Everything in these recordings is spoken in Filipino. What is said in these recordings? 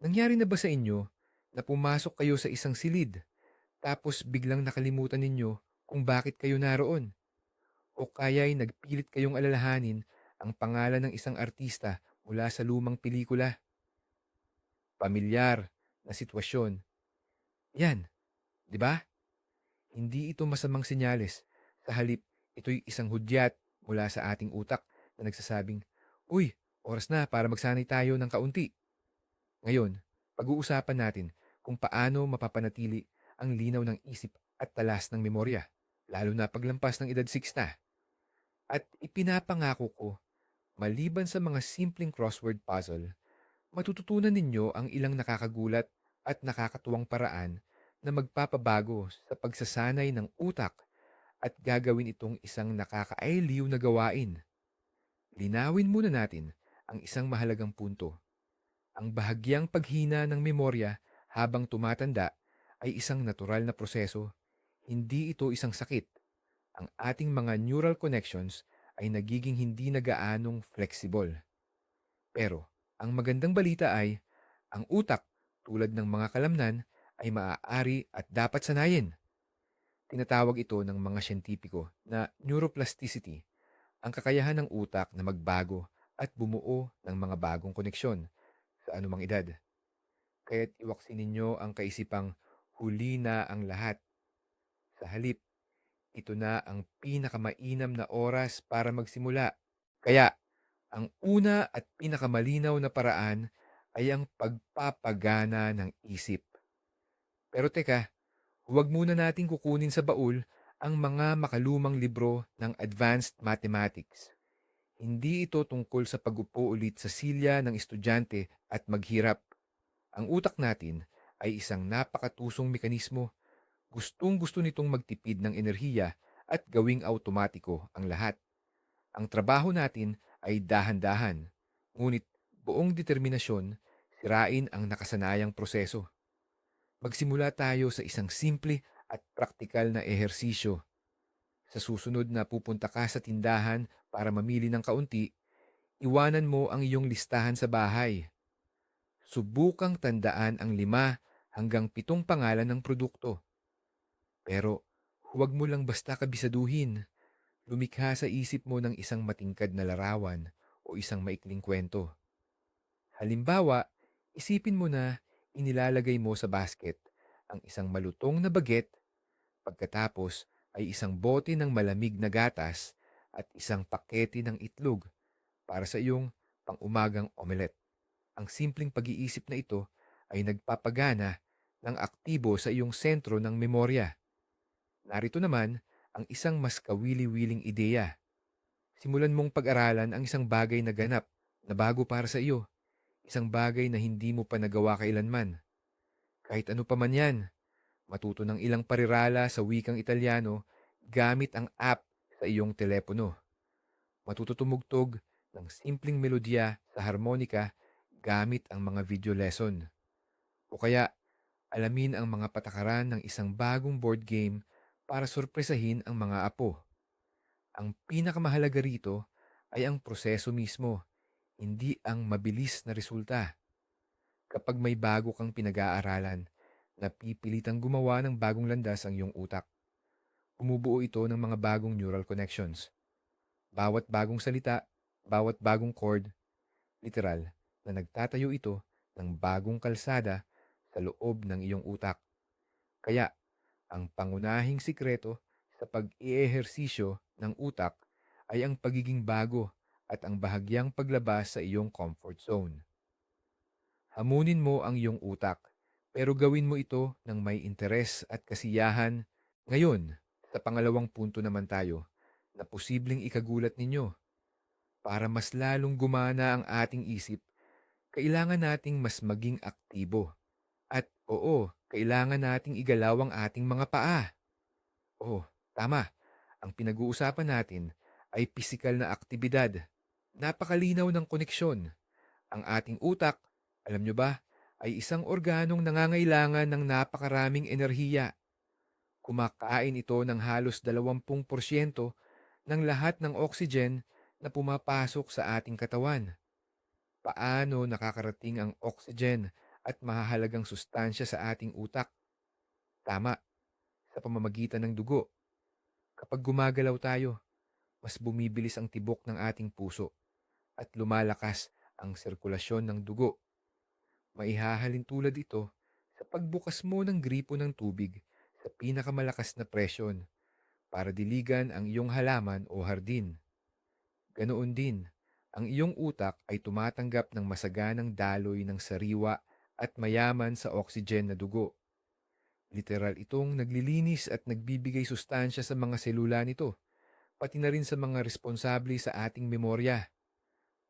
Nangyari na ba sa inyo na pumasok kayo sa isang silid tapos biglang nakalimutan ninyo kung bakit kayo naroon? O kaya'y nagpilit kayong alalahanin ang pangalan ng isang artista mula sa lumang pelikula? Pamilyar na sitwasyon. Yan, di ba? Hindi ito masamang senyales. Sa halip, ito'y isang hudyat mula sa ating utak na nagsasabing, Uy, oras na para magsanay tayo ng kaunti. Ngayon, pag-uusapan natin kung paano mapapanatili ang linaw ng isip at talas ng memorya, lalo na paglampas ng edad 6 na. At ipinapangako ko, maliban sa mga simpleng crossword puzzle, matututunan ninyo ang ilang nakakagulat at nakakatuwang paraan na magpapabago sa pagsasanay ng utak at gagawin itong isang nakakaaliw na gawain. Linawin muna natin ang isang mahalagang punto. Ang bahagyang paghina ng memorya habang tumatanda ay isang natural na proseso. Hindi ito isang sakit. Ang ating mga neural connections ay nagiging hindi na gaanong flexible. Pero, ang magandang balita ay, ang utak, tulad ng mga kalamnan, ay maaari at dapat sanayin. Tinatawag ito ng mga siyentipiko na neuroplasticity, ang kakayahan ng utak na magbago at bumuo ng mga bagong koneksyon sa anumang edad. Kaya't iwaksin ninyo ang kaisipang huli na ang lahat. Sa halip, ito na ang pinakamainam na oras para magsimula. Kaya, ang una at pinakamalinaw na paraan ay ang pagpapagana ng isip. Pero teka, huwag muna nating kukunin sa baul ang mga makalumang libro ng Advanced Mathematics. Hindi ito tungkol sa pagupo ulit sa silya ng estudyante at maghirap. Ang utak natin ay isang napakatusong mekanismo. Gustong gusto nitong magtipid ng enerhiya at gawing automatiko ang lahat. Ang trabaho natin ay dahan-dahan, ngunit buong determinasyon, sirain ang nakasanayang proseso. Magsimula tayo sa isang simple at praktikal na ehersisyo. Sa susunod na pupunta ka sa tindahan para mamili ng kaunti, iwanan mo ang iyong listahan sa bahay. Subukang tandaan ang lima hanggang pitong pangalan ng produkto. Pero huwag mo lang basta kabisaduhin. Lumikha sa isip mo ng isang matingkad na larawan o isang maikling kwento. Halimbawa, isipin mo na inilalagay mo sa basket ang isang malutong na baget, pagkatapos ay isang bote ng malamig na gatas at isang pakete ng itlog para sa iyong pang-umagang omelet. Ang simpleng pag-iisip na ito ay nagpapagana ng aktibo sa iyong sentro ng memorya. Narito naman ang isang mas kawili-wiling ideya. Simulan mong pag-aralan ang isang bagay na ganap na bago para sa iyo. Isang bagay na hindi mo pa nagawa kailanman. Kahit ano pa man yan, matuto ng ilang parirala sa wikang Italiano gamit ang app sa iyong telepono. Matuto tumugtog ng simpleng melodya sa harmonika gamit ang mga video lesson. O kaya, alamin ang mga patakaran ng isang bagong board game para sorpresahin ang mga apo. Ang pinakamahalaga rito ay ang proseso mismo, hindi ang mabilis na resulta. Kapag may bago kang pinag-aaralan, napipilitang gumawa ng bagong landas ang iyong utak. Bumubuo ito ng mga bagong neural connections. Bawat bagong salita, bawat bagong chord, literal, na nagtatayo ito ng bagong kalsada sa loob ng iyong utak. Kaya, ang pangunahing sikreto sa pag-iehersisyo ng utak ay ang pagiging bago at ang bahagyang paglabas sa iyong comfort zone. Hamunin mo ang iyong utak, pero gawin mo ito ng may interes at kasiyahan. Ngayon, sa pangalawang punto naman tayo, na posibleng ikagulat ninyo. Para mas lalong gumana ang ating isip, kailangan nating mas maging aktibo. At oo, kailangan nating igalaw ang ating mga paa. Oo, tama. Ang pinag-uusapan natin ay pisikal na aktibidad. Napakalinaw ng koneksyon. Ang ating utak, alam nyo ba, ay isang organong nangangailangan ng napakaraming enerhiya. Kumakain ito ng halos 20% ng lahat ng oxygen na pumapasok sa ating katawan. Paano nakakarating ang oxygen at mahahalagang sustansya sa ating utak. Tama, sa pamamagitan ng dugo. Kapag gumagalaw tayo, mas bumibilis ang tibok ng ating puso at lumalakas ang sirkulasyon ng dugo. Maihahalin tulad ito sa pagbukas mo ng gripo ng tubig sa pinakamalakas na presyon para diligan ang iyong halaman o hardin. Ganoon din, ang iyong utak ay tumatanggap ng masaganang daloy ng sariwa at mayaman sa oxygen na dugo. Literal itong naglilinis at nagbibigay sustansya sa mga selula nito, pati na rin sa mga responsable sa ating memorya.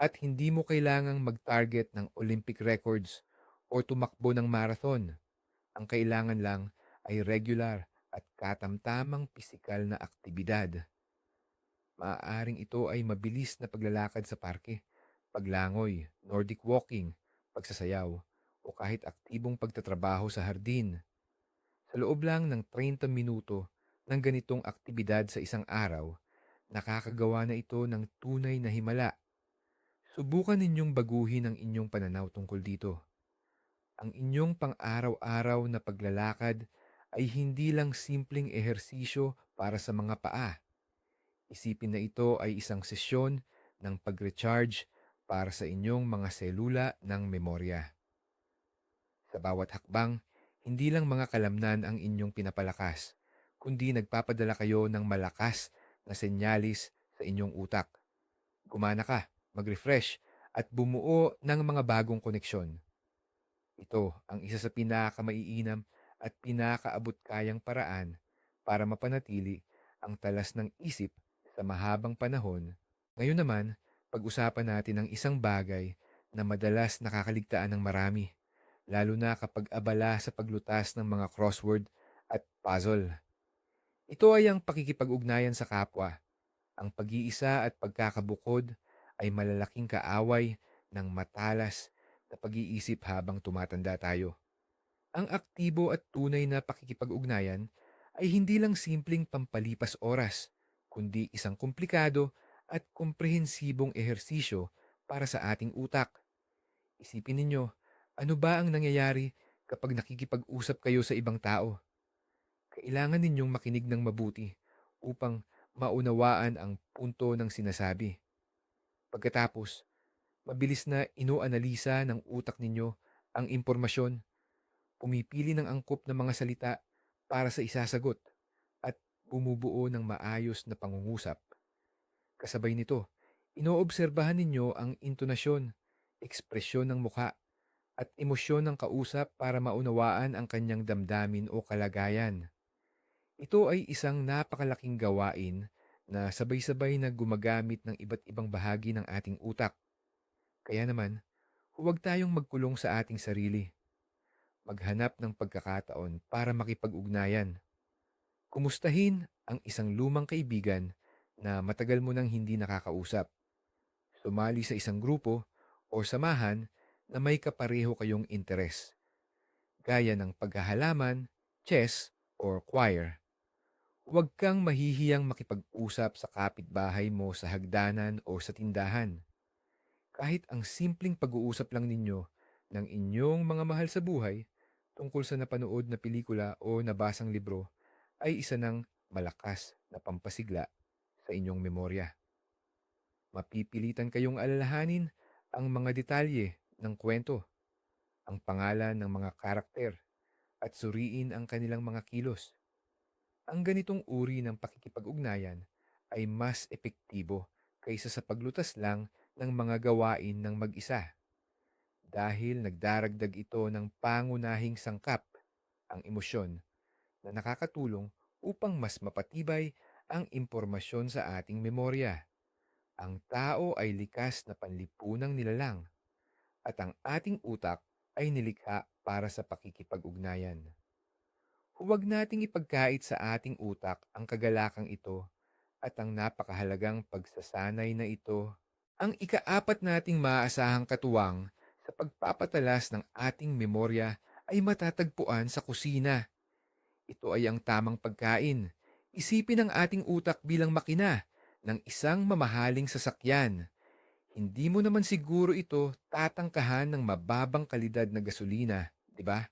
At hindi mo kailangang mag-target ng Olympic records o tumakbo ng marathon. Ang kailangan lang ay regular at katamtamang pisikal na aktibidad. Maaaring ito ay mabilis na paglalakad sa parke, paglangoy, Nordic walking, pagsasayaw, o kahit aktibong pagtatrabaho sa hardin. Sa loob lang ng 30 minuto ng ganitong aktibidad sa isang araw, nakakagawa na ito ng tunay na himala. Subukan ninyong baguhin ang inyong pananaw tungkol dito. Ang inyong pang-araw-araw na paglalakad ay hindi lang simpleng ehersisyo para sa mga paa. Isipin na ito ay isang sesyon ng pag-recharge para sa inyong mga selula ng memorya. Sa bawat hakbang, hindi lang mga kalamnan ang inyong pinapalakas, kundi nagpapadala kayo ng malakas na senyalis sa inyong utak. Gumana ka, mag-refresh, at bumuo ng mga bagong koneksyon. Ito ang isa sa pinakamaiinam at pinakaabot kayang paraan para mapanatili ang talas ng isip sa mahabang panahon. Ngayon naman, pag-usapan natin ang isang bagay na madalas nakakaligtaan ng marami, lalo na kapag abala sa paglutas ng mga crossword at puzzle. Ito ay ang pakikipag-ugnayan sa kapwa. Ang pag-iisa at pagkakabukod ay malalaking kaaway ng matalas na pag-iisip habang tumatanda tayo. Ang aktibo at tunay na pakikipag-ugnayan ay hindi lang simpleng pampalipas oras, kundi isang komplikado at komprehensibong ehersisyo para sa ating utak. Isipin ninyo, ano ba ang nangyayari kapag nakikipag-usap kayo sa ibang tao? Kailangan ninyong makinig ng mabuti upang maunawaan ang punto ng sinasabi. Pagkatapos, mabilis na inoanalisa ng utak ninyo ang impormasyon pumipili ng angkop ng mga salita para sa isasagot at bumubuo ng maayos na pangungusap. Kasabay nito, inoobserbahan ninyo ang intonasyon, ekspresyon ng mukha, at emosyon ng kausap para maunawaan ang kanyang damdamin o kalagayan. Ito ay isang napakalaking gawain na sabay-sabay na gumagamit ng iba't ibang bahagi ng ating utak. Kaya naman, huwag tayong magkulong sa ating sarili maghanap ng pagkakataon para makipag-ugnayan. Kumustahin ang isang lumang kaibigan na matagal mo nang hindi nakakausap. Sumali sa isang grupo o samahan na may kapareho kayong interes. Gaya ng paghahalaman, chess, or choir. Huwag kang mahihiyang makipag-usap sa kapitbahay mo sa hagdanan o sa tindahan. Kahit ang simpleng pag-uusap lang ninyo ng inyong mga mahal sa buhay tungkol sa napanood na pelikula o nabasang libro ay isa ng malakas na pampasigla sa inyong memorya. Mapipilitan kayong alalahanin ang mga detalye ng kwento, ang pangalan ng mga karakter, at suriin ang kanilang mga kilos. Ang ganitong uri ng pakikipag-ugnayan ay mas epektibo kaysa sa paglutas lang ng mga gawain ng mag-isa dahil nagdaragdag ito ng pangunahing sangkap, ang emosyon, na nakakatulong upang mas mapatibay ang impormasyon sa ating memorya. Ang tao ay likas na panlipunang nilalang at ang ating utak ay nilikha para sa pakikipag-ugnayan. Huwag nating ipagkait sa ating utak ang kagalakang ito at ang napakahalagang pagsasanay na ito. Ang ikaapat nating maaasahang katuwang sa pagpapatalas ng ating memorya ay matatagpuan sa kusina. Ito ay ang tamang pagkain. Isipin ang ating utak bilang makina ng isang mamahaling sasakyan. hindi mo naman siguro ito tatangkahan ng mababang kalidad na gasolina, di ba?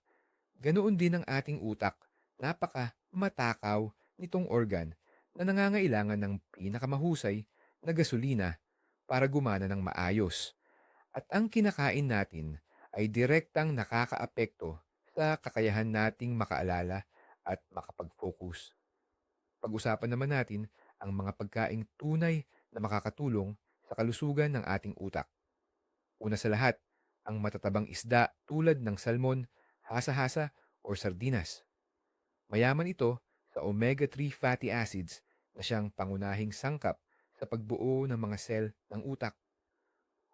Ganoon din ang ating utak, napaka matakaw nitong organ na nangangailangan ng pinakamahusay na gasolina para gumana ng maayos. At ang kinakain natin ay direktang nakakaapekto sa kakayahan nating makaalala at makapag-focus. Pag-usapan naman natin ang mga pagkaing tunay na makakatulong sa kalusugan ng ating utak. Una sa lahat, ang matatabang isda tulad ng salmon, hasa-hasa o sardinas. Mayaman ito sa omega-3 fatty acids na siyang pangunahing sangkap sa pagbuo ng mga sel ng utak.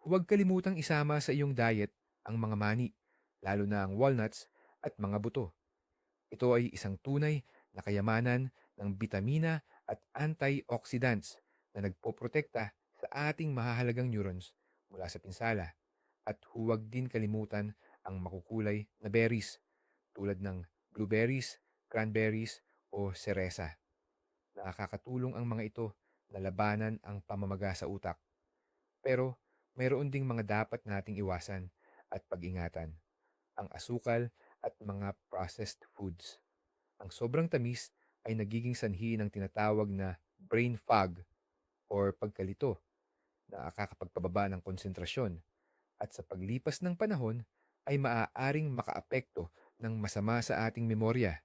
Huwag kalimutang isama sa iyong diet ang mga mani, lalo na ang walnuts at mga buto. Ito ay isang tunay na kayamanan ng bitamina at antioxidants na nagpoprotekta sa ating mahahalagang neurons mula sa pinsala. At huwag din kalimutan ang makukulay na berries tulad ng blueberries, cranberries o seresa. Nakakatulong ang mga ito na labanan ang pamamaga sa utak. Pero mayroon ding mga dapat nating iwasan at pag-ingatan. Ang asukal at mga processed foods. Ang sobrang tamis ay nagiging sanhi ng tinatawag na brain fog or pagkalito na nakakapagpababa ng konsentrasyon at sa paglipas ng panahon ay maaaring makaapekto ng masama sa ating memorya.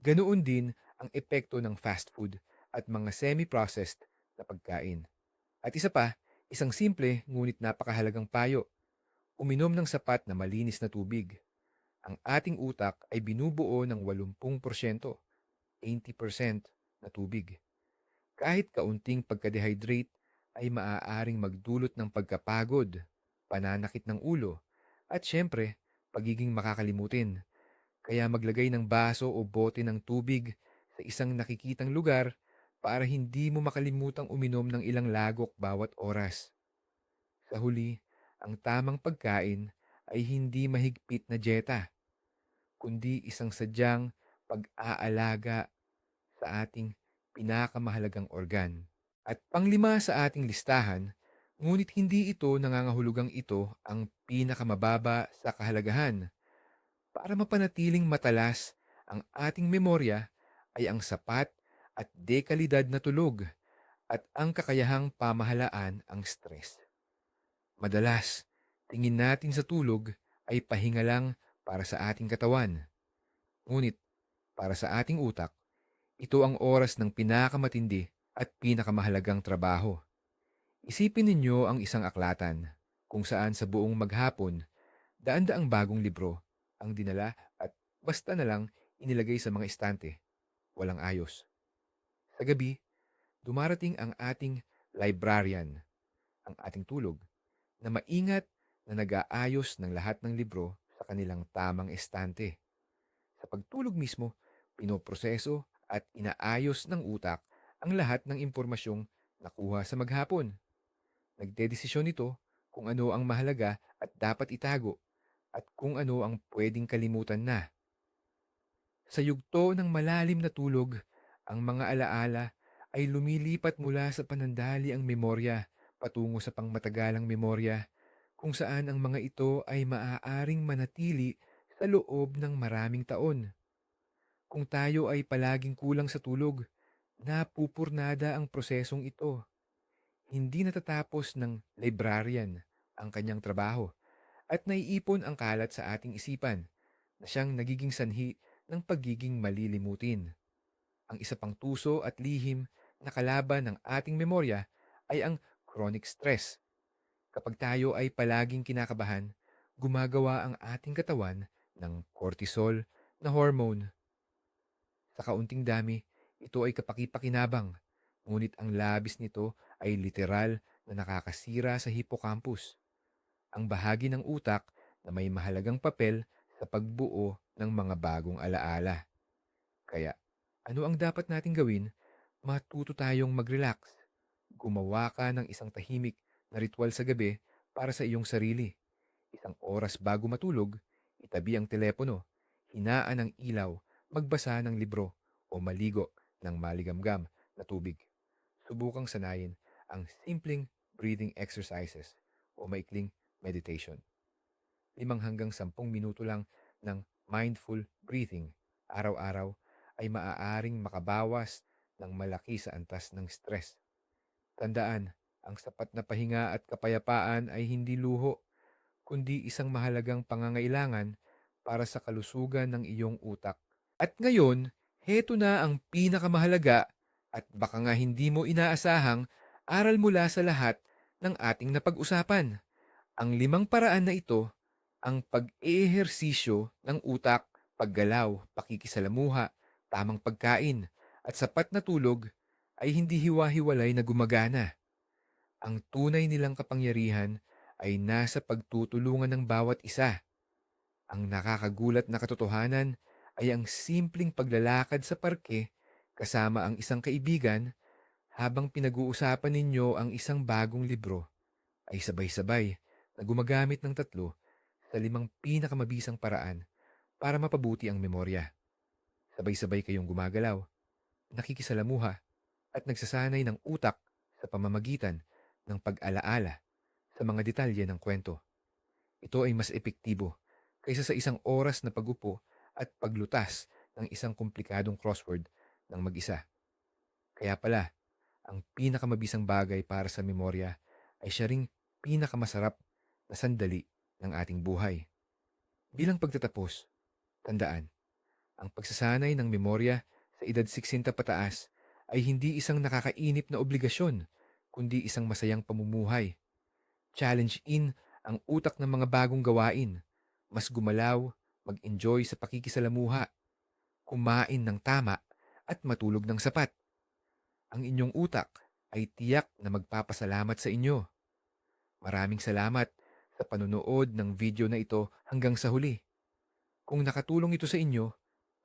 Ganoon din ang epekto ng fast food at mga semi-processed na pagkain. At isa pa, isang simple ngunit napakahalagang payo. Uminom ng sapat na malinis na tubig. Ang ating utak ay binubuo ng 80%, 80% na tubig. Kahit kaunting pagka-dehydrate ay maaaring magdulot ng pagkapagod, pananakit ng ulo, at syempre, pagiging makakalimutin. Kaya maglagay ng baso o bote ng tubig sa isang nakikitang lugar para hindi mo makalimutang uminom ng ilang lagok bawat oras. Sa huli, ang tamang pagkain ay hindi mahigpit na dieta, kundi isang sadyang pag-aalaga sa ating pinakamahalagang organ. At panglima sa ating listahan, ngunit hindi ito nangangahulugang ito ang pinakamababa sa kahalagahan. Para mapanatiling matalas ang ating memorya ay ang sapat at dekalidad na tulog at ang kakayahang pamahalaan ang stress. Madalas, tingin natin sa tulog ay pahinga lang para sa ating katawan. Ngunit, para sa ating utak, ito ang oras ng pinakamatindi at pinakamahalagang trabaho. Isipin ninyo ang isang aklatan kung saan sa buong maghapon, daan-daang bagong libro ang dinala at basta na lang inilagay sa mga estante. Walang ayos. Sa gabi, dumarating ang ating librarian, ang ating tulog, na maingat na nag-aayos ng lahat ng libro sa kanilang tamang estante. Sa pagtulog mismo, pinoproseso at inaayos ng utak ang lahat ng impormasyong nakuha sa maghapon. Nagdedesisyon ito kung ano ang mahalaga at dapat itago at kung ano ang pwedeng kalimutan na. Sa yugto ng malalim na tulog, ang mga alaala ay lumilipat mula sa panandali ang memorya patungo sa pangmatagalang memorya kung saan ang mga ito ay maaaring manatili sa loob ng maraming taon. Kung tayo ay palaging kulang sa tulog, napupurnada ang prosesong ito. Hindi natatapos ng librarian ang kanyang trabaho at naiipon ang kalat sa ating isipan na siyang nagiging sanhi ng pagiging malilimutin. Ang isa pang tuso at lihim na kalaban ng ating memorya ay ang chronic stress. Kapag tayo ay palaging kinakabahan, gumagawa ang ating katawan ng cortisol na hormone. Sa kaunting dami, ito ay kapakipakinabang, ngunit ang labis nito ay literal na nakakasira sa hippocampus, ang bahagi ng utak na may mahalagang papel sa pagbuo ng mga bagong alaala. Kaya ano ang dapat nating gawin? Matuto tayong mag-relax. Gumawa ka ng isang tahimik na ritual sa gabi para sa iyong sarili. Isang oras bago matulog, itabi ang telepono, hinaan ang ilaw, magbasa ng libro o maligo ng maligamgam na tubig. Subukang sanayin ang simpleng breathing exercises o maikling meditation. Limang hanggang sampung minuto lang ng mindful breathing araw-araw ay maaaring makabawas ng malaki sa antas ng stress. Tandaan, ang sapat na pahinga at kapayapaan ay hindi luho, kundi isang mahalagang pangangailangan para sa kalusugan ng iyong utak. At ngayon, heto na ang pinakamahalaga at baka nga hindi mo inaasahang aral mula sa lahat ng ating napag-usapan. Ang limang paraan na ito, ang pag-ehersisyo ng utak, paggalaw, pakikisalamuha, tamang pagkain, at sapat na tulog ay hindi hiwa-hiwalay na gumagana. Ang tunay nilang kapangyarihan ay nasa pagtutulungan ng bawat isa. Ang nakakagulat na katotohanan ay ang simpleng paglalakad sa parke kasama ang isang kaibigan habang pinag-uusapan ninyo ang isang bagong libro ay sabay-sabay na gumagamit ng tatlo sa limang pinakamabisang paraan para mapabuti ang memorya. Sabay-sabay kayong gumagalaw, nakikisalamuha, at nagsasanay ng utak sa pamamagitan ng pag-alaala sa mga detalye ng kwento. Ito ay mas epektibo kaysa sa isang oras na pagupo at paglutas ng isang komplikadong crossword ng mag-isa. Kaya pala, ang pinakamabisang bagay para sa memorya ay siya ring pinakamasarap na sandali ng ating buhay. Bilang pagtatapos, tandaan, ang pagsasanay ng memorya sa edad 60 pataas ay hindi isang nakakainip na obligasyon, kundi isang masayang pamumuhay. Challenge in ang utak ng mga bagong gawain, mas gumalaw, mag-enjoy sa pakikisalamuha, kumain ng tama at matulog ng sapat. Ang inyong utak ay tiyak na magpapasalamat sa inyo. Maraming salamat sa panonood ng video na ito hanggang sa huli. Kung nakatulong ito sa inyo,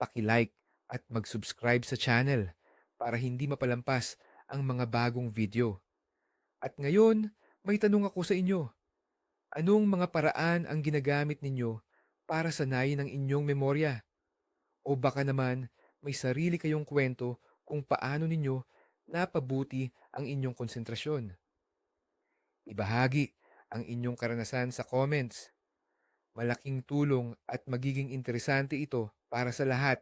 paki-like at mag-subscribe sa channel para hindi mapalampas ang mga bagong video. At ngayon, may tanong ako sa inyo. Anong mga paraan ang ginagamit ninyo para sanayin ang inyong memorya? O baka naman may sarili kayong kwento kung paano ninyo napabuti ang inyong konsentrasyon. Ibahagi ang inyong karanasan sa comments. Malaking tulong at magiging interesante ito para sa lahat.